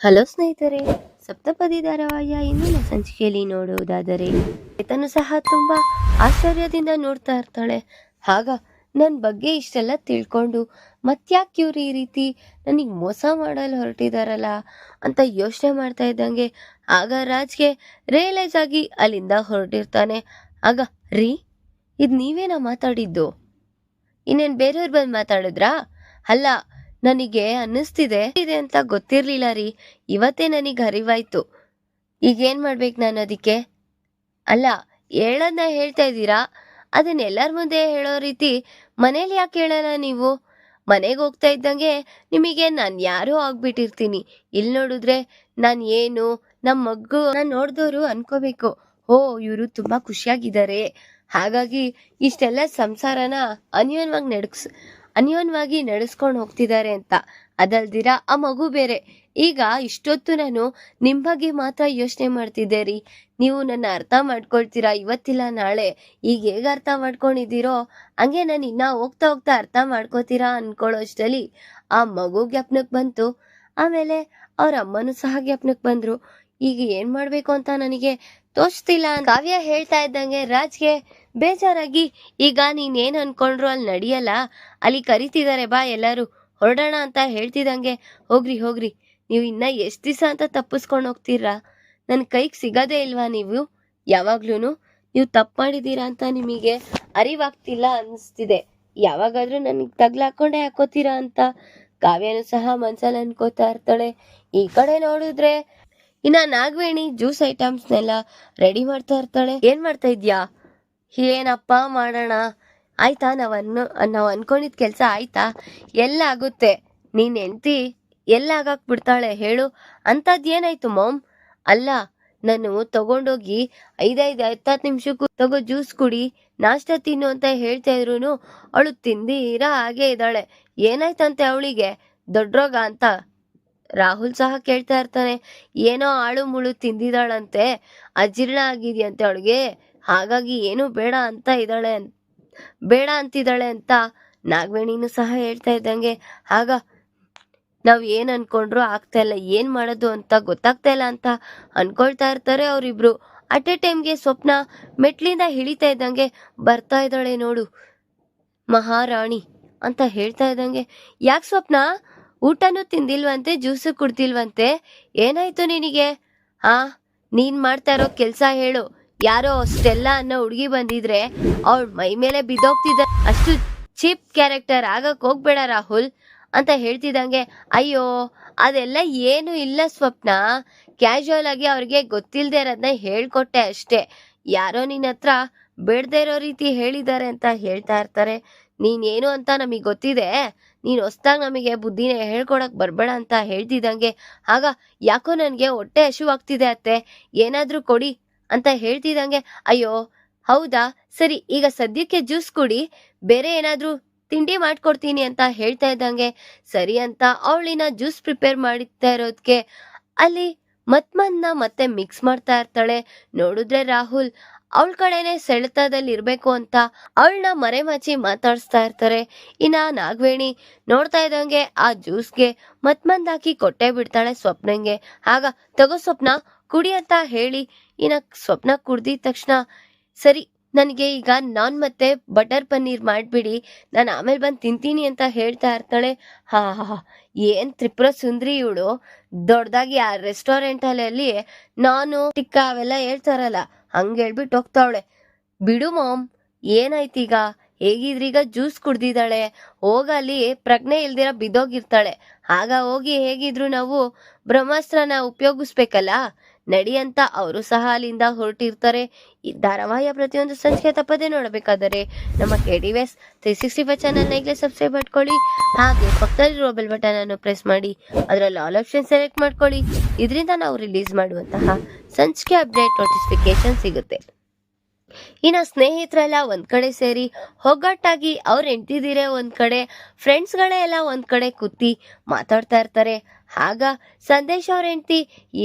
Hello ಸ್ನೇಹಿತರೆ, ಸಪ್ತಪದಿ ಧಾರಾವಾಹಿಯ ಇಂದಿನ ಸಂಚಿಕೆಯಲ್ಲಿ ನೋಡುವುದಾದರೆ ಈತನು ಸಹ ತುಂಬ ಆಶ್ಚರ್ಯದಿಂದ ನೋಡ್ತಾ ಇರ್ತಾಳೆ. ಆಗ ನನ್ನ ಬಗ್ಗೆ ಇಷ್ಟೆಲ್ಲ ತಿಳ್ಕೊಂಡು ಮತ್ಯಾಕೆ ಇವ್ರು ಈ ರೀತಿ ನನಗೆ ಮೋಸ ಮಾಡಲು ಹೊರಟಿದಾರಲ್ಲ ಅಂತ ಯೋಚನೆ ಮಾಡ್ತಾ ಇದ್ದಂಗೆ ಆಗ ರಾಜ್ಗೆ ರಿಯಲೈಸ್ ಆಗಿ ಅಲ್ಲಿಂದ ಹೊರಟಿರ್ತಾನೆ. ಆಗ, ರೀ, ಇದು ನೀವೇನಾ ಮಾತಾಡಿದ್ದು? ಇನ್ನೇನು ಬೇರೆಯವ್ರು ಬಂದು ಮಾತಾಡಿದ್ರಾ? ಅಲ್ಲ ನನಗೆ ಅನ್ನಿಸ್ತಿದೆ. ಇದೆ ಅಂತ ಗೊತ್ತಿರ್ಲಿಲ್ಲ ರೀ. ಇವತ್ತೇ ನನಗೆ ಅರಿವಾಯ್ತು. ಈಗ ಏನ್ ಮಾಡ್ಬೇಕು ನಾನು ಅದಕ್ಕೆ? ಅಲ್ಲ ಹೇಳೋದನ್ನ ಹೇಳ್ತಾ ಇದ್ದೀರಾ? ಅದನ್ನ ಎಲ್ಲರ ಮುಂದೆ ಹೇಳೋ ರೀತಿ ಮನೇಲಿ ಯಾಕೆ ಹೇಳಲ್ಲ ನೀವು? ಮನೆಗೆ ಹೋಗ್ತಾ ಇದ್ದಂಗೆ ನಿಮಗೆ ನಾನು ಯಾರೋ ಆಗ್ಬಿಟ್ಟಿರ್ತೀನಿ. ಇಲ್ಲಿ ನೋಡಿದ್ರೆ ನಾನು ಏನು ನಮ್ಮ ಮಗ್ಗು ನಾನು ನೋಡಿದವರು ಅನ್ಕೋಬೇಕು. ಓ ಇವರು ತುಂಬಾ ಖುಷಿಯಾಗಿದ್ದಾರೆ ಹಾಗಾಗಿ ಇಷ್ಟೆಲ್ಲ ಸಂಸಾರನ ಅನ್ಯೋನ್ವಾಗಿ ನಡ್ಸ್ ಅನ್ಯೋನ್ಯವಾಗಿ ನಡೆಸ್ಕೊಂಡು ಹೋಗ್ತಿದ್ದಾರೆ ಅಂತ. ಅದಲ್ದಿರ, ಆ ಮಗು ಬೇರೆ. ಈಗ ಇಷ್ಟೊತ್ತು ನಾನು ನಿಮ್ ಬಗ್ಗೆ ಮಾತ್ರ ಯೋಚನೆ ಮಾಡ್ತಿದ್ದೆ ರೀ. ನೀವು ನನ್ನ ಅರ್ಥ ಮಾಡ್ಕೊಳ್ತೀರಾ? ಇವತ್ತಿಲ್ಲ, ನಾಳೆ. ಈಗ ಹೇಗ್ ಅರ್ಥ ಮಾಡ್ಕೊಂಡಿದ್ದೀರೋ? ಹಂಗೆ ನಾನು ಇನ್ನ ಹೋಗ್ತಾ ಹೋಗ್ತಾ ಅರ್ಥ ಮಾಡ್ಕೋತೀರಾ ಅನ್ಕೊಳ್ಳೋ ಅಷ್ಟರಲ್ಲಿ ಆ ಮಗು ಜ್ಞಾಪನಕ್ಕೆ ಬಂತು. ಆಮೇಲೆ ಅವ್ರ ಅಮ್ಮನೂ ಸಹ ಜ್ಞಾಪನಕ್ಕೆ ಬಂದ್ರು. ಈಗ ಏನ್ ಮಾಡ್ಬೇಕು ಅಂತ ನನಗೆ ತೋಚ್ತಿಲ್ಲ ಕಾವ್ಯ ಹೇಳ್ತಾ ಇದ್ದಂಗೆ ರಾಜ್ಗೆ ಬೇಜಾರಾಗಿ, ಈಗ ನೀನೇನ್ ಅನ್ಕೊಂಡ್ರು ಅಲ್ಲಿ ನಡೆಯಲ್ಲ? ಅಲ್ಲಿ ಕರಿತಿದ್ದಾರೆ ಬಾ ಎಲ್ಲರೂ. ಹೊರಡೋಣ ಅಂತ ಹೇಳ್ತಿದಂಗೆ, ಹೋಗ್ರಿ ಹೋಗ್ರಿ. ನೀವು ಇನ್ನ ಎಷ್ಟು ದಿವಸ ಅಂತ ತಪ್ಪಿಸ್ಕೊಂಡು ಹೋಗ್ತೀರಾ? ನನ್ನ ಕೈಗೆ ಸಿಗದೇ ಇಲ್ವಾ ನೀವು? ಯಾವಾಗ್ಲೂ ನೀವು ತಪ್ಪು ಮಾಡಿದೀರಾ ಅಂತ ನಿಮಗೆ ಅರಿವಾಗ್ತಿಲ್ಲ ಅನಿಸ್ತಿದೆ. ಯಾವಾಗಾದರೂ ನನಗೆ ತಗ್ಲಾಕೊಂಡೇ ಹಾಕೋತೀರಾ ಅಂತ? ಕಾವ್ಯನೂ ಸಹ ಮನ್ಸಲ್ಲಿ ಅನ್ಕೋತಾ ಇರ್ತಾಳೆ. ಈ ಕಡೆ ನೋಡಿದ್ರೆ, ಇನ್ನ ನಾಗವೇಣಿ ಜ್ಯೂಸ್ ಐಟಮ್ಸ್ನೆಲ್ಲ ರೆಡಿ ಮಾಡ್ತಾ ಇರ್ತಾಳೆ. ಏನ್ ಮಾಡ್ತಾ ಇದ್ಯಾ? ಏನಪ್ಪ ಮಾಡೋಣ? ಆಯ್ತಾ, ನಾವ್ ನಾವು ನಾವ್ ಅನ್ಕೊಂಡಿದ್ ಕೆಲ್ಸ ಆಯ್ತಾ? ಎಲ್ಲ ಆಗುತ್ತೆ. ನೀನ್ ಹೆಂಡ್ತಿ, ಎಲ್ಲ ಆಗಾಕ್ ಬಿಡ್ತಾಳೆ, ಹೇಳು. ಏನಾಯ್ತು ಮಾಮ್? ಅಲ್ಲ, ನಾನು ತಗೊಂಡೋಗಿ ಐದೈದು, ಹತ್ತತ್ತು ನಿಮಿಷಕ್ಕೂ ತಗೋ ಜ್ಯೂಸ್ ಕುಡಿ. ನಾಷ್ಟ ತಿನ್ನು ಅಂತ ಹೇಳ್ತಾ ಇದ್ರು ಅವಳು ತಿಂದೀರಾ ಹಾಗೆ ಇದ್ದಾಳೆ. ಏನಾಯ್ತಂತೆ ಅವಳಿಗೆ? ದೊಡ್ಡರೋಗ ಅಂತ? ರಾಹುಲ್ ಸಹ ಕೇಳ್ತಾ ಇರ್ತಾನೆ. ಏನೋ ಆಳು ಮುಳು ತಿಂದಿದ್ದಾಳಂತೆ. ಅಜೀರ್ಣ ಆಗಿದೆಯಂತೆ ಅವಳಿಗೆ. ಹಾಗಾಗಿ ಏನು ಬೇಡ ಅಂತ ಇದ್ದಾಳೆ ಬೇಡ ಅಂತಿದ್ದಾಳೆ ಅಂತ ನಾಗವೇಣಿನೂ ಸಹ ಹೇಳ್ತಾ ಇದ್ದಂಗೆ, ಆಗ ನಾವು ಏನು ಅನ್ಕೊಂಡ್ರು ಆಗ್ತಾ ಇಲ್ಲ, ಏನ್ ಮಾಡೋದು ಅಂತ ಗೊತ್ತಾಗ್ತಾ ಇಲ್ಲ ಅಂತ ಅನ್ಕೊಳ್ತಾ ಇರ್ತಾರೆ ಅವ್ರಿಬ್ರು. ಅಟ್ ಎ ಟೈಮ್ಗೆ ಸ್ವಪ್ನ ಮೆಟ್ಲಿಂದ ಹಿಳಿತಾ ಇದ್ದಂಗೆ, ಬರ್ತಾ ಇದ್ದಾಳೆ ನೋಡು, ಮಹಾರಾಣಿ ಅಂತ ಹೇಳ್ತಾ ಇದ್ದಂಗೆ, ಯಾಕೆ ಸ್ವಪ್ನ? ಊಟನೂ ತಿಂದಿಲ್ವಂತೆ, ಜ್ಯೂಸು ಕುಡ್ದಿಲ್ವಂತೆ, ಏನಾಯ್ತು ನಿನಗೆ? ಆ, ನೀನ್ ಮಾಡ್ತಾ ಇರೋ ಕೆಲಸ ಹೇಳು. ಯಾರೋ ಸ್ಟೆಲ್ಲಾ ಅನ್ನೋ ಹುಡುಗಿ ಬಂದಿದ್ರೆ ಅವಳ ಮೈ ಮೇಲೆ ಬಿದ್ದೋಗ್ತಿದ್ದ. ಅಷ್ಟು ಚೀಪ್ ಕ್ಯಾರೆಕ್ಟರ್ ಆಗಕ್ ಹೋಗ್ಬೇಡ ರಾಹುಲ್ ಅಂತ ಹೇಳ್ತಿದ್ದಂಗೆ, ಅಯ್ಯೋ, ಅದೆಲ್ಲ ಏನು ಇಲ್ಲ ಸ್ವಪ್ನ. ಕ್ಯಾಶುವಲ್ ಆಗಿ ಅವ್ರಿಗೆ ಗೊತ್ತಿಲ್ಲದೆ ಇರೋದನ್ನ ಹೇಳ್ಕೊಟ್ಟೆ ಅಷ್ಟೇ. ಯಾರೋ ನಿನ್ನ ಹತ್ರ ಬೇಡದೇ ಇರೋ ರೀತಿ ಹೇಳಿದ್ದಾರೆ ಅಂತ ಹೇಳ್ತಾ ಇರ್ತಾರೆ. ನೀನೇನು ಅಂತ ನಮಗೆ ಗೊತ್ತಿದೆ. ನೀನು ಹೊಸ್ದಾಗಿ ನಮಗೆ ಬುದ್ಧಿನ ಹೇಳ್ಕೊಡಕ್ ಬರಬೇಡ ಅಂತ ಹೇಳ್ತಿದ್ದಂಗೆ. ಆಗ ಯಾಕೋ ನನಗೆ ಹೊಟ್ಟೆ ಹಸಿವಾಗ್ತಿದೆ ಅತ್ತೆ. ಏನಾದರೂ ಕೊಡಿ ಅಂತ ಹೇಳ್ತಿದ್ದಂಗೆ, ಅಯ್ಯೋ, ಹೌದಾ? ಸರಿ, ಈಗ ಸದ್ಯಕ್ಕೆ ಜ್ಯೂಸ್ ಕುಡಿ, ಬೇರೆ ಏನಾದ್ರೂ ತಿಂಡಿ ಮಾಡ್ಕೊಡ್ತೀನಿ ಅಂತ ಹೇಳ್ತಾ ಇದ್ದಂಗೆ, ಸರಿ ಅಂತ ಅವಳಿನ ಜ್ಯೂಸ್ ಪ್ರಿಪೇರ್ ಮಾಡುತ್ತಾ ಇರೋದಕ್ಕೆ ಅಲ್ಲಿ ಮತ್ಮನ್ನ ಮತ್ತೆ ಮಿಕ್ಸ್ ಮಾಡ್ತಾ ಇರ್ತಾಳೆ. ನೋಡಿದ್ರೆ ರಾಹುಲ್, ಅವಳ ಕಡೆನೆ ಸೆಳೆತದಲ್ಲಿ ಇರಬೇಕು ಅಂತ ಅವಳನ್ನ ಮರೆಮಾಚಿ ಮಾತಾಡಿಸ್ತಾ ಇರ್ತಾರೆ. ಇನ್ನ ನಾಗವೇಣಿ ನೋಡ್ತಾ ಇದ್ದಂಗೆ ಆ ಜ್ಯೂಸ್ಗೆ ಮತ್ಮಂದಾಕಿ ಕೊಟ್ಟೆ ಬಿಡ್ತಾಳೆ ಸ್ವಪ್ನಂಗೆ. ಆಗ, ತಗೋ ಸ್ವಪ್ನ ಕುಡಿ ಅಂತ ಹೇಳಿ ಇನ್ನ ಸ್ವಪ್ನ ಕುಡ್ದಿದ ತಕ್ಷಣ, ಸರಿ, ನನಗೆ ಈಗ ನಾನ್ ಮತ್ತೆ ಬಟರ್ ಪನ್ನೀರ್ ಮಾಡ್ಬಿಡಿ, ನಾನು ಆಮೇಲೆ ಬಂದು ತಿಂತೀನಿ ಅಂತ ಹೇಳ್ತಾ ಇರ್ತಾಳೆ. ಹಾ ಹಾ ಏನ್ ತ್ರಿಪುರ ಸುಂದ್ರಿ ಇವಳು. ದೊಡ್ಡದಾಗಿ ಆ ರೆಸ್ಟೋರೆಂಟ್ ಅಲ್ಲಿ ನಾನು ಟಿಕ್ಕ ಅವೆಲ್ಲ ಹೇಳ್ತಾರಲ್ಲ, ಹಂಗೆ ಹೇಳ್ಬಿಟ್ಟು ಹೋಗ್ತಾವಳೆ. ಬಿಡು ಮಾಮ್, ಏನಾಯ್ತೀಗ? ಹೇಗಿದ್ರೀಗ ಜ್ಯೂಸ್ ಕುಡ್ದಿದ್ದಾಳೆ? ಹೋಗಲ್ಲಿ ಪ್ರಜ್ಞೆ ಇಲ್ದಿರ ಬಿದ್ದೋಗಿರ್ತಾಳೆ. ಆಗ ಹೋಗಿ ಹೇಗಿದ್ರು ನಾವು ಬ್ರಹ್ಮಾಸ್ತ್ರನ ಉಪಯೋಗಿಸ್ಬೇಕಲ್ಲ? ನಡಿ ಅಂತ ಅವರು ಸಹ ಅಲ್ಲಿಂದ ಹೊರಟಿರ್ತಾರೆ. ಈ ಧಾರಾವಾಹಿಯ ಪ್ರತಿಯೊಂದು ಸಂಚಿಕೆ ತಪ್ಪದೆ ನೋಡಬೇಕಾದರೆ ನಮ್ಮ K D S three sixty five ಚಾನಲ್ನ ಈಗಲೇ ಸಬ್ಸ್ಕ್ರೈಬ್ ಮಾಡ್ಕೊಳ್ಳಿ. ಹಾಗೆ ಪಕ್ಕದಲ್ಲಿರೋ ಬೆಲ್ ಬಟನ್ ಅನ್ನು ಪ್ರೆಸ್ ಮಾಡಿ. ಅದರಲ್ಲಿ ಆಲ್ ಆಪ್ಷನ್ ಸೆಲೆಕ್ಟ್ ಮಾಡ್ಕೊಳ್ಳಿ. ಇದರಿಂದ ನಾವು ರಿಲೀಸ್ ಮಾಡುವಂತಹ ಸಂಚಿಕೆ ಅಪ್ಡೇಟ್ ನೋಟಿಫಿಕೇಶನ್ ಸಿಗುತ್ತೆ. ಇನ್ನ ಸ್ನೇಹಿತರೆಲ್ಲ ಒಂದ್ ಕಡೆ ಸೇರಿ ಒಗ್ಗಟ್ಟಾಗಿ ಅವ್ರು ಎಂಟಿದಿರೇ ಒಂದ್ ಕಡೆ ಫ್ರೆಂಡ್ಸ್ಗಳೇ ಎಲ್ಲ ಒಂದ್ ಕಡೆ ಕೂತಿ ಮಾತಾಡ್ತಾ ಇರ್ತಾರೆ. ಆಗ ಸಂದೇಶ್ ಅವ್ರ ಹೆಂಡತಿ,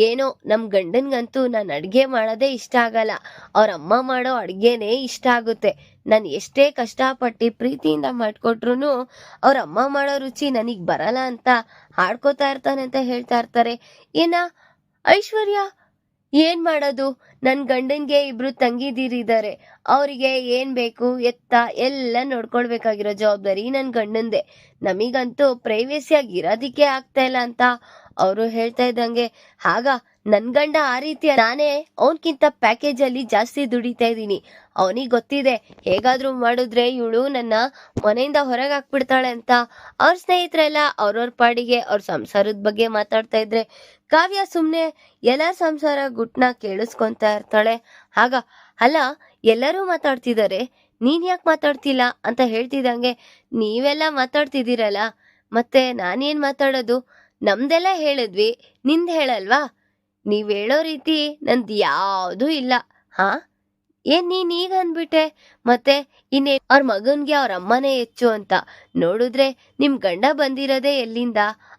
ಏನೋ ನಮ್ಮ ಗಂಡನ್ಗಂತೂ ನಾನು ಅಡುಗೆ ಮಾಡೋದೇ ಇಷ್ಟ ಆಗಲ್ಲ. ಅವ್ರ ಅಮ್ಮ ಮಾಡೋ ಅಡುಗೆನೇ ಇಷ್ಟ ಆಗುತ್ತೆ. ನಾನು ಎಷ್ಟೇ ಕಷ್ಟಪಟ್ಟು ಪ್ರೀತಿಯಿಂದ ಮಾಡ್ಕೊಟ್ರು ಅವ್ರ ಅಮ್ಮ ಮಾಡೋ ರುಚಿ ನನಗೆ ಬರಲ್ಲ ಅಂತ ಹಾಡ್ಕೋತಾ ಇರ್ತಾನೆ ಅಂತ ಹೇಳ್ತಾ ಇರ್ತಾರೆ. ಏನ ಐಶ್ವರ್ಯ, ಏನ್ ಮಾಡೋದು? ನನ್ ಗಂಡನ್ಗೆ ಇಬ್ರು ತಂಗಿದೀರಿದ್ದಾರೆ ಅವರಿಗೆ ಏನ್ ಬೇಕು, ಎತ್ತ ಎಲ್ಲ ನೋಡ್ಕೊಳ್ಬೇಕಾಗಿರೋ ಜವಾಬ್ದಾರಿ ನನ್ ಗಂಡಂದೆ. ನಮಗಂತೂ ಪ್ರೈವೇಸಿಯಾಗಿ ಇರೋದಿಕ್ಕೆ ಆಗ್ತಾ ಇಲ್ಲ ಅಂತ ಅವರು ಹೇಳ್ತಾ ಇದ್ದಂಗೆ. ಆಗ ನನ್ ಗಂಡ ಆ ರೀತಿ ನಾನೇ ಅವನ್ಕಿಂತ ಪ್ಯಾಕೇಜ್ ಅಲ್ಲಿ ಜಾಸ್ತಿ ದುಡಿತಾ ಇದ್ದೀನಿ. ಅವನಿಗೆ ಗೊತ್ತಿದೆ, ಹೇಗಾದ್ರೂ ಮಾಡಿದ್ರೆ ಇವಳು ನನ್ನ ಮನೆಯಿಂದ ಹೊರಗೆ ಹಾಕ್ಬಿಡ್ತಾಳೆ ಅಂತ. ಅವ್ರ ಸ್ನೇಹಿತರೆಲ್ಲ ಅವ್ರವ್ರ ಪಾಡಿಗೆ, ಅವ್ರ ಸಂಸಾರದ ಬಗ್ಗೆ ಮಾತಾಡ್ತಾ ಇದ್ರೆ ಕಾವ್ಯ ಸುಮ್ನೆ ಎಲ್ಲ ಸಂಸಾರ ಗುಟ್ನ ಕೇಳಿಸ್ಕೊಂತಾ ಇರ್ತಾಳೆ ಆಗ, ಅಲ್ಲ, ಎಲ್ಲರೂ ಮಾತಾಡ್ತಿದ್ದಾರೆ ನೀನ್ ಯಾಕೆ ಮಾತಾಡ್ತಿಲ್ಲ? ಅಂತ ಹೇಳ್ತಿದ್ದಂಗೆ, ನೀವೆಲ್ಲ ಮಾತಾಡ್ತಿದ್ದೀರಲ್ಲ. ಮತ್ತೆ ನಾನೇನ್ ಮಾತಾಡೋದು? ನಮ್ದೆಲ್ಲ ಹೇಳಿದ್ವಿ. ನಿಂದ್ ಹೇಳಲ್ವಾ? ನೀವ್ ಹೇಳೋ ರೀತಿ ನಂದ್ ಯಾವುದೂ ಇಲ್ಲ. ಹಾ? ಏನ್ ನೀನ್ ಈಗ ಅಂದ್ಬಿಟ್ಟೆ? ಮತ್ತೆ ಇನ್ನೇ ಅವ್ರ ಮಗನ್ಗೆ ಅವ್ರ ಅಮ್ಮನೇ ಹೆಚ್ಚು ಅಂತ ನೋಡಿದ್ರೆ ನಿಮ್ ಗಂಡ ಬಂದಿರೋದೇ ಎಲ್ಲಿಂದ?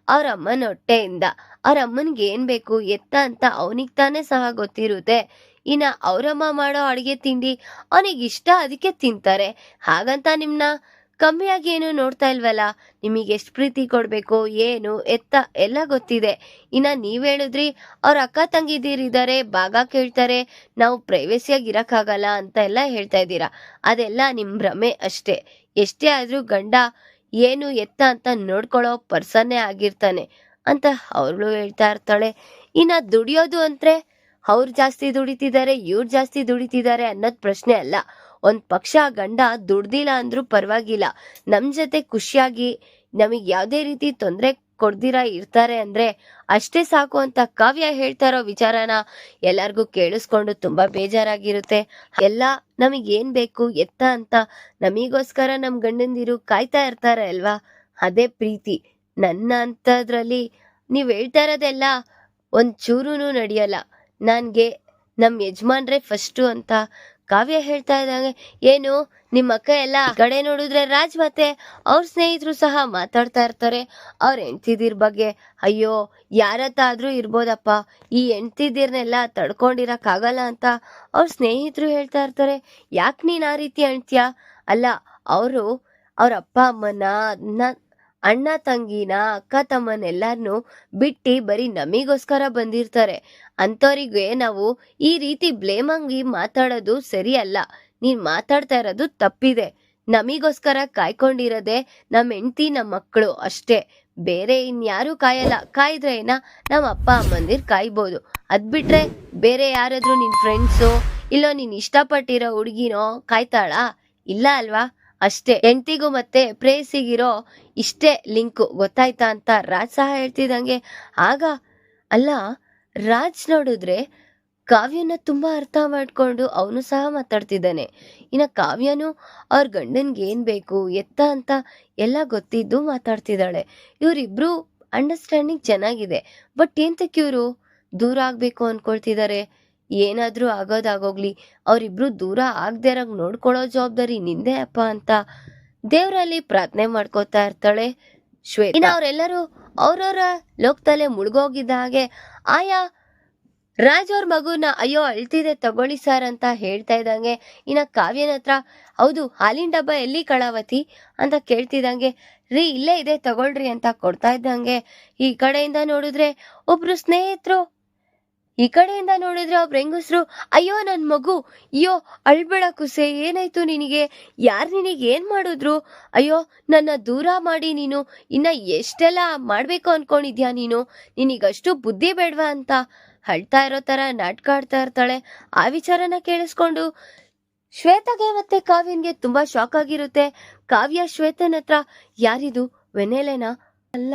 ಅವ್ರ ಅಮ್ಮನ ಹೊಟ್ಟೆಯಿಂದ ಅವ್ರ ಅಮ್ಮನ್ಗೆ ಏನ್ ಬೇಕು, ಎತ್ತ ಅಂತ ಅವನಿಗ್ ತಾನೇ ಸಹ ಗೊತ್ತಿರುತ್ತೆ. ಇನ್ನ ಅವರಮ್ಮ ಮಾಡೋ ಅಡಿಗೆ ತಿಂಡಿ ಅವನಿಗೆ ಇಷ್ಟ ಅದಕ್ಕೆ ತಿಂತಾರೆ. ಹಾಗಂತ ನಿಮ್ನ ಕಮ್ಮಿಯಾಗಿ ಏನು ನೋಡ್ತಾ ಇಲ್ವಲ್ಲ? ನಿಮಗೆ ಎಷ್ಟು ಪ್ರೀತಿ ಕೊಡಬೇಕು, ಏನು, ಎತ್ತ ಎಲ್ಲ ಗೊತ್ತಿದೆ. ಇನ್ನ ನೀವು ಹೇಳಿದ್ರಿ, ಅವ್ರ ಅಕ್ಕ ತಂಗಿದಿರಿದ್ದಾರೆ, ಭಾಗ ಕೇಳ್ತಾರೆ, ನಾವು ಪ್ರೈವೇಸಿಯಾಗಿ ಇರೋಕ್ಕಾಗಲ್ಲ ಅಂತ ಎಲ್ಲ ಹೇಳ್ತಾ ಇದ್ದೀರಾ. ಅದೆಲ್ಲ ನಿಮ್ಮ ಭ್ರಮೆ ಅಷ್ಟೇ. ಎಷ್ಟೇ ಆದರೂ ಗಂಡ ಏನು ಎತ್ತ ಅಂತ ನೋಡ್ಕೊಳ್ಳೋ ಪರ್ಸನ್ನೇ ಆಗಿರ್ತಾನೆ. ಅಂತ ಅವಳು ಹೇಳ್ತಾ ಇರ್ತಾಳೆ. ಇನ್ನ ದುಡಿಯೋದು ಅಂದ್ರೆ ಅವ್ರು ಜಾಸ್ತಿ ದುಡಿತಿದ್ದಾರೆ, ಇವ್ರು ಜಾಸ್ತಿ ದುಡಿತಿದ್ದಾರೆ ಅನ್ನೋದು ಪ್ರಶ್ನೆ ಅಲ್ಲ. ಒಂದ್ ಪಕ್ಷ ಗಂಡ ದುಡ್ದಿಲ್ಲ ಅಂದ್ರೂ ಪರವಾಗಿಲ್ಲ. ನಮ್ ಜೊತೆ ಖುಷಿಯಾಗಿ ನಮಗ್ ಯಾವ್ದೇ ರೀತಿ ತೊಂದರೆ ಕೊಡ್ದಿರ ಇರ್ತಾರೆ ಅಂದ್ರೆ ಅಷ್ಟೇ ಸಾಕು ಅಂತ ಕಾವ್ಯ ಹೇಳ್ತಾ ಇರೋ ವಿಚಾರನ ಎಲ್ಲಾರ್ಗೂ ಕೇಳಿಸ್ಕೊಂಡು ತುಂಬಾ ಬೇಜಾರಾಗಿರುತ್ತೆ. ಎಲ್ಲ ನಮಗ್ ಏನ್ ಬೇಕು, ಎತ್ತ ಅಂತ ನಮಿಗೋಸ್ಕರ ನಮ್ ಗಂಡಂದಿರು ಕಾಯ್ತಾ ಇರ್ತಾರೆ ಅಲ್ವಾ? ಅದೇ ಪ್ರೀತಿ. ನನ್ನ ಅಂಥದ್ರಲ್ಲಿ ನೀವು ಹೇಳ್ತಾ ಇರೋದೆಲ್ಲ ಒಂಚೂರೂ ನಡೆಯಲ್ಲ. ನನಗೆ ನಮ್ಮ ಯಜಮಾನ್ರೆ ಫಸ್ಟು ಅಂತ ಕಾವ್ಯ ಹೇಳ್ತಾ ಇದ್ದಂಗೆ ಏನು ನಿಮ್ಮ ಅಕ್ಕ ಎಲ್ಲ ಕಡೆ ನೋಡಿದ್ರೆ ರಾಜ್ ಮತ್ತೆ ಅವ್ರ ಸ್ನೇಹಿತರು ಸಹ ಮಾತಾಡ್ತಾ ಇರ್ತಾರೆ. ಅವ್ರ ಹೆಂಡ್ತಿದಿರ್ ಬಗ್ಗೆ, ಅಯ್ಯೋ, ಯಾರತ್ತಾದ್ರೂ ಇರ್ಬೋದಪ್ಪ. ಈ ಹೆಂಡ್ತಿದಿರ್ನೆಲ್ಲ ತಡ್ಕೊಂಡಿರಕ್ ಆಗಲ್ಲ ಅಂತ ಅವ್ರ ಸ್ನೇಹಿತರು ಹೇಳ್ತಾ ಇರ್ತಾರೆ. ಯಾಕೆ ನೀನು ಆ ರೀತಿ ಅಣ್ತೀಯ ಅಲ್ಲ, ಅವರು ಅವ್ರ ಅಪ್ಪ, ಅಮ್ಮನ ಅನ್ನ ಅಣ್ಣ, ತಂಗಿನ, ಅಕ್ಕ, ತಮ್ಮನೆಲ್ಲಾರ್ನು ಬಿಟ್ಟು ಬರೀ ನಮಿಗೋಸ್ಕರ ಬಂದಿರ್ತಾರೆ. ಅಂಥವ್ರಿಗೆ ನಾವು ಈ ರೀತಿ ಬ್ಲೇಮ್ ಆಗಿ ಮಾತಾಡೋದು ಸರಿಯಲ್ಲ. ನೀನು ಮಾತಾಡ್ತಾ ಇರೋದು ತಪ್ಪಿದೆ. ನಮಿಗೋಸ್ಕರ ಕಾಯ್ಕೊಂಡಿರೋದೆ ನಮ್ಮ ಹೆಂಡತಿ ನಮ್ಮ ಮಕ್ಕಳು ಅಷ್ಟೇ. ಬೇರೆ ಇನ್ಯಾರು ಕಾಯಲ್ಲ. ಕಾಯಿದ್ರೆ ಏನ? ನಮ್ಮ ಅಪ್ಪ, ಅಮ್ಮಂದಿರ್ ಕಾಯ್ಬೋದು. ಅದು ಬಿಟ್ರೆ ಬೇರೆ ಯಾರಾದ್ರೂ ನಿನ್ನ ಫ್ರೆಂಡ್ಸು ಇಲ್ಲೋ ನೀನು ಇಷ್ಟಪಟ್ಟಿರೋ ಹುಡುಗಿನೋ ಕಾಯ್ತಾಳಾ? ಇಲ್ಲ ಅಲ್ವಾ? ಅಷ್ಟೇ. ಹೆಂಡತಿಗೂ ಮತ್ತೆ ಪ್ರೇಯಸಿಗಿರೋ ಇಷ್ಟೇ ಲಿಂಕು ಗೊತ್ತಾಯ್ತಾ ಅಂತ ರಾಜ್ ಸಹ ಹೇಳ್ತಿದ್ದಂಗೆ. ಆಗ ಅಲ್ಲ, ರಾಜ್ ನೋಡಿದ್ರೆ ಕಾವ್ಯನ ತುಂಬಾ ಅರ್ಥ ಮಾಡ್ಕೊಂಡು ಅವನು ಸಹ ಮಾತಾಡ್ತಿದ್ದಾನೆ. ಇನ್ನ ಕಾವ್ಯನು ಅವ್ರ ಗಂಡನ್ಗೆ ಏನ್ ಬೇಕು, ಎತ್ತ ಅಂತ ಎಲ್ಲ ಗೊತ್ತಿದ್ದು ಮಾತಾಡ್ತಿದ್ದಾಳೆ. ಇವ್ರಿಬ್ರು ಅಂಡರ್ಸ್ಟ್ಯಾಂಡಿಂಗ್ ಚೆನ್ನಾಗಿದೆ. ಬಟ್ ಎಂತಕ್ಕೆ ಇವರು ದೂರ ಆಗ್ಬೇಕು ಅನ್ಕೊಳ್ತಿದ್ದಾರೆ ಏನಾದ್ರೂ ಆಗೋದಾಗೋಗ್ಲಿ. ಅವ್ರಿಬ್ರು ದೂರ ಆಗದೆ ಇರಂಗ್ ನೋಡ್ಕೊಳ್ಳೋ ಜವಾಬ್ದಾರಿ ನಿಂದೆ ಅಪ್ಪ ಅಂತ ದೇವ್ರಲ್ಲಿ ಪ್ರಾರ್ಥನೆ ಮಾಡ್ಕೋತಾ ಇರ್ತಾಳೆ ಶ್ವೇತ. ಇನ್ನು ಅವರೆಲ್ಲರೂ ಅವ್ರವ್ರ ಲೋಕದಲ್ಲೇ ಮುಳುಗೋಗಿದ್ದ ಹಾಗೆ ಆಯಾ ರಾಜ್ ಅವ್ರ ಮಗುನ ಅಯ್ಯೋ ಅಳ್ತಿದೆ ತಗೊಳ್ಳಿ ಸರ್ ಅಂತ ಹೇಳ್ತಾ ಇದ್ದಂಗೆ. ಇನ್ನ ಕಾವ್ಯನ ಹತ್ರ, ಹೌದು, ಹಾಲಿನ ಡಬ್ಬ ಎಲ್ಲಿ ಕಳಾವತಿ? ಅಂತ ಕೇಳ್ತಿದ್ದಂಗೆ, ರೀ, ಇಲ್ಲೇ ಇದೆ, ತಗೊಳ್ರಿ ಅಂತ ಕೊಡ್ತಾ ಇದ್ದಂಗೆ. ಈ ಕಡೆಯಿಂದ ನೋಡಿದ್ರೆ ಒಬ್ರು ಸ್ನೇಹಿತರು ಈ ಕಡೆಯಿಂದ ನೋಡಿದ್ರೆ ಅವ್ರ ಹೆಂಗಸ್ರು ಅಯ್ಯೋ, ನನ್ ಮಗು, ಅಯ್ಯೋ, ಅಳ್ಬೇಡ ಕುಸೆ, ಏನಾಯ್ತು ನಿನಗೆ? ಯಾರು ನಿನಗೆ ಏನ್ ಮಾಡಿದ್ರು? ಅಯ್ಯೋ, ನನ್ನ ದೂರ ಮಾಡಿ ನೀನು, ಇನ್ನ ಎಷ್ಟೆಲ್ಲ ಮಾಡ್ಬೇಕು ಅನ್ಕೊಂಡಿದ್ಯಾ ನೀನು? ನಿನಗಷ್ಟು ಬುದ್ಧಿ ಬೇಡ್ವಾ ಅಂತ? ಅಳ್ತಾ ಇರೋ ತರ ನಾಟಕ ಆಡ್ತಾ ಇರ್ತಾಳೆ. ಆ ವಿಚಾರನ ಕೇಳಿಸ್ಕೊಂಡು, ಶ್ವೇತಗೆ ಮತ್ತೆ ಕಾವ್ಯನ್ಗೆ ತುಂಬಾ ಶಾಕ್ ಆಗಿರುತ್ತೆ. ಕಾವ್ಯ ಶ್ವೇತನ ಹತ್ರ ಯಾರಿದು? ವೆನೆಲೆನಾ? ಅಲ್ಲ,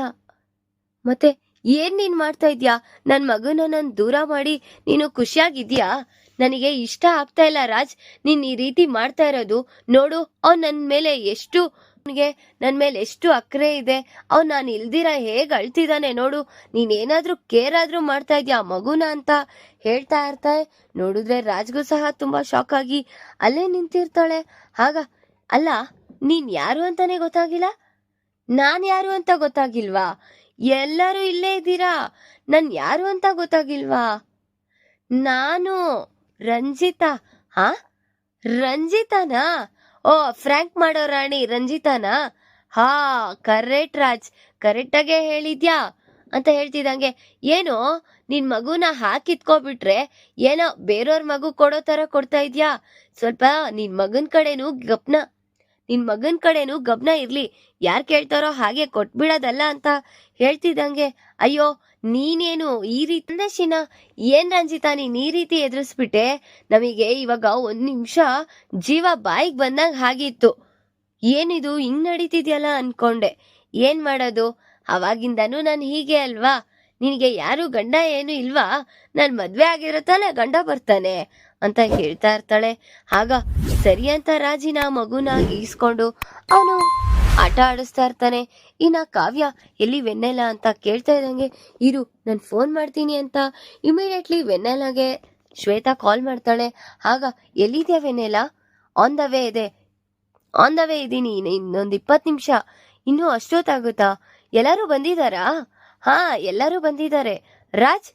ಮತ್ತೆ ಏನ್ ನೀನ್ ಮಾಡ್ತಾ ಇದ್ಯಾ? ನನ್ ಮಗನ ನನ್ ದೂರ ಮಾಡಿ ನೀನು ಖುಷಿಯಾಗಿದ್ಯಾ? ನನಗೆ ಇಷ್ಟ ಆಗ್ತಾ ಇಲ್ಲ ರಾಜ್. ನೀನ್ ಈ ರೀತಿ ಮಾಡ್ತಾ ಇರೋದು ನೋಡು ಅವ್ ನನ್ ಮೇಲೆ ಎಷ್ಟು ನನ್ ಮೇಲೆ ಎಷ್ಟು ಅಕ್ರೆ ಇದೆ. ಅವ್ ನಾನ್ ಇಲ್ದಿರ ಹೇಗ್ ಅಳ್ತಿದಾನೆ ನೋಡು. ನೀನ್ ಏನಾದ್ರೂ ಕೇರ್ ಆದ್ರೂ ಮಾಡ್ತಾ ಇದ್ಯಾ ಮಗುನ ಅಂತ ಹೇಳ್ತಾ ಇರ್ತಾಳೆ ನೋಡಿದ್ರೆ ರಾಜ್ಗೂ ಸಹ ತುಂಬಾ ಶಾಕ್ ಆಗಿ ಅಲ್ಲೇ ನಿಂತಿರ್ತಾಳೆ. ಆಗ, ಅಲ್ಲ, ನೀನ್ ಯಾರು ಅಂತಾನೆ ಗೊತ್ತಾಗಿಲ್ಲ? ನಾನ್ ಯಾರು ಅಂತ ಗೊತ್ತಾಗಿಲ್ವಾ? ಎಲ್ಲರೂ ಇಲ್ಲೇ ಇದ್ದೀರಾ? ನನ್ ಯಾರು ಅಂತ ಗೊತ್ತಾಗಿಲ್ವಾ? ನಾನು ರಂಜಿತಾ ಹಾ ರಂಜಿತಾನಾ? ಓ, ಫ್ರ್ಯಾಂಕ್ ಮಾಡೋ ರಾಣಿ ರಂಜಿತಾನಾ? ಹಾ ಕರೆಕ್ಟ್ ರಾಜ್ ಕರೆಕ್ಟಾಗೆ ಹೇಳಿದ್ಯಾ? ಅಂತ ಹೇಳ್ತಿದ್ದಂಗೆ, ಏನೋ, ನಿನ್ ಮಗುನ ಹಾಕಿತ್ಕೊಬಿಟ್ರೆ ಏನೋ ಬೇರೆಯವ್ರ ಮಗು ಕೊಡೋ ತರ ಕೊಡ್ತಾ ಇದ್ಯಾ? ಸ್ವಲ್ಪ ನಿನ್ ಮಗನ್ ಕಡೆನು ಗಪ್ನ ನಿನ್ ಮಗನ್ ಕಡೆನು ಗಮನ ಇರ್ಲಿ. ಯಾರ್ ಕೇಳ್ತಾರೋ ಹಾಗೆ ಕೊಟ್ಬಿಡೋದಲ್ಲ ಅಂತ ಹೇಳ್ತಿದ್ದಂಗೆ, ಅಯ್ಯೋ, ನೀನೇನು ಈ ರೀತಿ ಶಿನ, ಏನ್ ರಂಜಿತಾ ನೀನ್ ಈ ರೀತಿ ಎದುರಿಸ್ಬಿಟ್ಟೆ? ನಮಗೆ ಇವಾಗ ಒಂದ್ ನಿಮಿಷ ಜೀವ ಬಾಯಿಗೆ ಬಂದಂಗ ಹಾಗಿತ್ತು. ಏನಿದು, ಹಿಂಗ್ ನಡೀತಿದ್ಯಲ್ಲ ಅನ್ಕೊಂಡೆ. ಏನ್ ಮಾಡೋದು? ಅವಾಗಿಂದನೂ ನಾನು ಹೀಗೆ ಅಲ್ವಾ? ನಿನಗೆ ಯಾರು ಗಂಡ ಏನು ಇಲ್ವಾ? ನಾನು ಮದ್ವೆ ಆಗಿರೋ ತಾನೆ ಗಂಡ ಬರ್ತಾನೆ ಅಂತ ಹೇಳ್ತಾ ಇರ್ತಾಳೆ. ಆಗ ಸರಿ ಅಂತ ರಾಜಿನ ಮಗುನ ಈಸ್ಕೊಂಡು ಅವನು ಆಟ ಆಡಿಸ್ತಾ ಇರ್ತಾನೆ. ಇನ್ನ ಕಾವ್ಯ ಎಲ್ಲಿ ವೆನ್ನೆಲ ಅಂತ ಕೇಳ್ತಾ ಇದ್ದಂಗೆ, ಇರು, ನಾನು ಫೋನ್ ಮಾಡ್ತೀನಿ ಅಂತ. ಇಮಿಡಿಯೇಟ್ಲಿ ವೆನ್ನೆಲಾಗೆ ಶ್ವೇತಾ ಕಾಲ್ ಮಾಡ್ತಾಳೆ. ಆಗ, ಎಲ್ಲಿದ್ಯಾ ವೆನ್ನೆಲ ಆನ್ ದ ವೇ ಇದೆ. ಆನ್ ದ ವೇ ಇದ್ದೀನಿ ಇನ್ನೊಂದು ಇಪ್ಪತ್ತು ನಿಮಿಷ. ಇನ್ನೂ ಅಷ್ಟೊತ್ತಾಗುತ್ತಾ? ಎಲ್ಲರೂ ಬಂದಿದ್ದಾರಾ? ಹಾ, ಎಲ್ಲರೂ ಬಂದಿದ್ದಾರೆ. ರಾಜ್?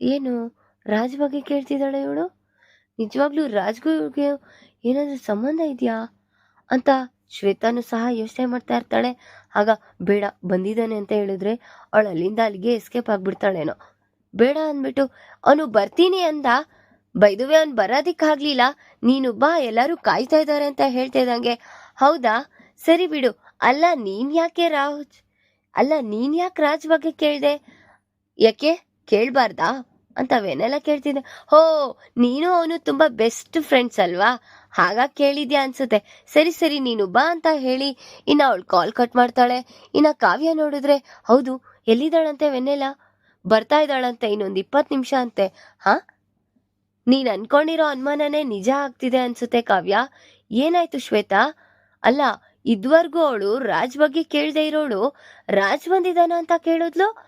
ಏನು, ರಾಜ್ ಬಗ್ಗೆ ಕೇಳ್ತಿದ್ದಾಳೆ ಇವಳು? ನಿಜವಾಗ್ಲೂ ರಾಜ್ಗೂ ಏನಾದ್ರೂ ಸಂಬಂಧ ಇದೆಯಾ? ಅಂತ ಶ್ವೇತಾನು ಸಹ ಯೋಚನೆ ಮಾಡ್ತಾ ಇರ್ತಾಳೆ. ಆಗ ಬೇಡ, ಬಂದಿದ್ದಾನೆ ಅಂತ ಹೇಳಿದ್ರೆ ಅವಳು ಅಲ್ಲಿಂದ ಅಲ್ಲಿಗೆ ಎಸ್ಕೇಪ್ ಆಗ್ಬಿಡ್ತಾಳೇನೋ. ಬೇಡ ಅಂದ್ಬಿಟ್ಟು, ಅವನು ಬರ್ತೀನಿ ಅಂದ. ಬೈದುವೆ ಅವ್ನು ಬರೋದಿಕ್ಕಾಗ್ಲಿಲ್ಲ ನೀನು ಬಾ, ಎಲ್ಲರೂ ಕಾಯ್ತಾ ಇದ್ದಾರೆ ಅಂತ ಹೇಳ್ತಾ ಇದ್ದಂಗೆ. ಹೌದಾ? ಸರಿ ಬಿಡು. ಅಲ್ಲ, ನೀನ್ ಯಾಕೆ ರಾಜ್? ಅಲ್ಲ, ನೀನ್ ಯಾಕೆ ರಾಜ್ ಬಗ್ಗೆ ಕೇಳ್ದೆ? ಯಾಕೆ? ಕೇಳ್ಬಾರ್ದಾ? ಅಂತ ವೆನೆಲ್ಲ ಕೇಳ್ತಿದ್ದೆ. ಹೋ, ನೀನು ಅವನು ತುಂಬಾ ಬೆಸ್ಟ್ ಫ್ರೆಂಡ್ಸ್ ಅಲ್ವಾ? ಹಾಗಾಗಿ ಕೇಳಿದ್ಯಾ ಅನ್ಸುತ್ತೆ. ಸರಿ ಸರಿ, ನೀನು ಬಾ ಅಂತ ಹೇಳಿ ಇನ್ನ ಅವಳು ಕಾಲ್ ಕಟ್ ಮಾಡ್ತಾಳೆ. ಇನ್ನ ಕಾವ್ಯ ನೋಡಿದ್ರೆ, ಹೌದು, ಎಲ್ಲಿದ್ದಾಳಂತೆ ವೆನ್ನೆಲ್ಲ ಬರ್ತಾ ಇದ್ದಾಳಂತೆ ಇನ್ನೊಂದು ಇಪ್ಪತ್ತು ನಿಮಿಷ ಅಂತೆ. ಹಾ? ನೀನ್ ಅನ್ಕೊಂಡಿರೋ ಅನುಮಾನನೇ ನಿಜ ಆಗ್ತಿದೆ ಅನ್ಸುತ್ತೆ ಕಾವ್ಯ. ಏನಾಯ್ತು ಶ್ವೇತಾ? ಅಲ್ಲ ಇದುವರೆಗೂ ಅವಳು ರಾಜ್ ಬಗ್ಗೆ ಕೇಳ್ದೆ ಇರೋಳು, ರಾಜ್ ಬಂದಿದ್ದಾನ ಅಂತ ಕೇಳಿದ್ಲು?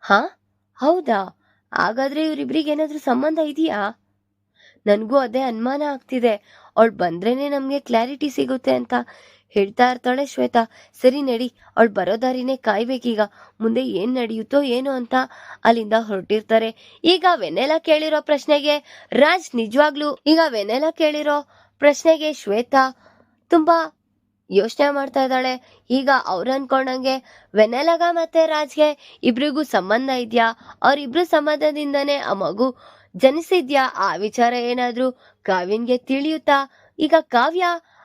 ಹಾ? ಹೌದಾ? ಹಾಗಾದ್ರೆ ಇವ್ರಿಬ್ರಿಗೆ ಏನಾದ್ರೂ ಸಂಬಂಧ ಇದೆಯಾ? ನನಗೂ ಅದೇ ಅನುಮಾನ ಆಗ್ತಿದೆ. ಅವಳು ಬಂದ್ರೇನೆ ನಮಗೆ ಕ್ಲಾರಿಟಿ ಸಿಗುತ್ತೆ ಅಂತ ಹೇಳ್ತಾ ಇರ್ತಾಳೆ ಶ್ವೇತಾ. ಸರಿ ನಡಿ, ಅವಳು ಬರೋ ದಾರಿನೇ ಕಾಯ್ಬೇಕೀಗ. ಮುಂದೆ ಏನು ನಡೆಯುತ್ತೋ ಏನೋ ಅಂತ ಅಲ್ಲಿಂದ ಹೊರಟಿರ್ತಾರೆ. ಈಗ ವೆನೆಲ ಕೇಳಿರೋ ಪ್ರಶ್ನೆಗೆ ರಾಜ್ ನಿಜವಾಗ್ಲು, ಈಗ ವೆನೆಲ ಕೇಳಿರೋ ಪ್ರಶ್ನೆಗೆ ಶ್ವೇತಾ ತುಂಬಾ ಯೋಚನೆ ಮಾಡ್ತಾ ಇದ್ದಾಳೆ. ಈಗ ಅವ್ರು ಅನ್ಕೊಂಡಂಗೆ ವೆನೆಲಗ ಮತ್ತೆ ರಾಜ್ಗೆ ಇಬ್ರಿಗೂ ಸಂಬಂಧ ಇದ್ಯಾ? ಅವರಿಬ್ರು ಸಂಬಂಧದಿಂದನೇ ಆ ಮಗು ಜನಿಸಿದ್ಯಾ? ಆ ವಿಚಾರ ಏನಾದ್ರೂ ಕಾವ್ಯನ್ಗೆ ತಿಳಿಯುತ್ತಾ? ಈಗ ಕಾವ್ಯ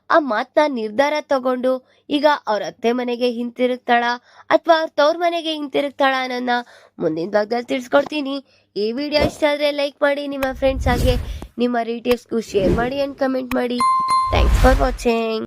ಆ ಮಾತನ್ನ ನಿರ್ಧಾರ ತಗೊಂಡು ಈಗ ಅವ್ರ ಅತ್ತೆ ಮನೆಗೆ ಹಿಂತಿರುಗ್ತಾಳ? ಅಥವಾ ಅವ್ರ ತವ್ರ ಮನೆಗೆ ಹಿಂತಿರುಗ್ತಾಳ ಅನ್ನೋದನ್ನ ಮುಂದಿನ ಭಾಗದಲ್ಲಿ ತಿಳಿಸ್ಕೊಡ್ತೀನಿ. ಈ ವಿಡಿಯೋ ಇಷ್ಟ ಆದ್ರೆ ಲೈಕ್ ಮಾಡಿ, ನಿಮ್ಮ ಫ್ರೆಂಡ್ಸ್ ಹಾಗೆ ನಿಮ್ಮ ರಿಲೇಟಿವ್ಸ್ಗೂ ಶೇರ್ ಮಾಡಿ ಅಂಡ್ ಕಮೆಂಟ್ ಮಾಡಿ. Thanks for watching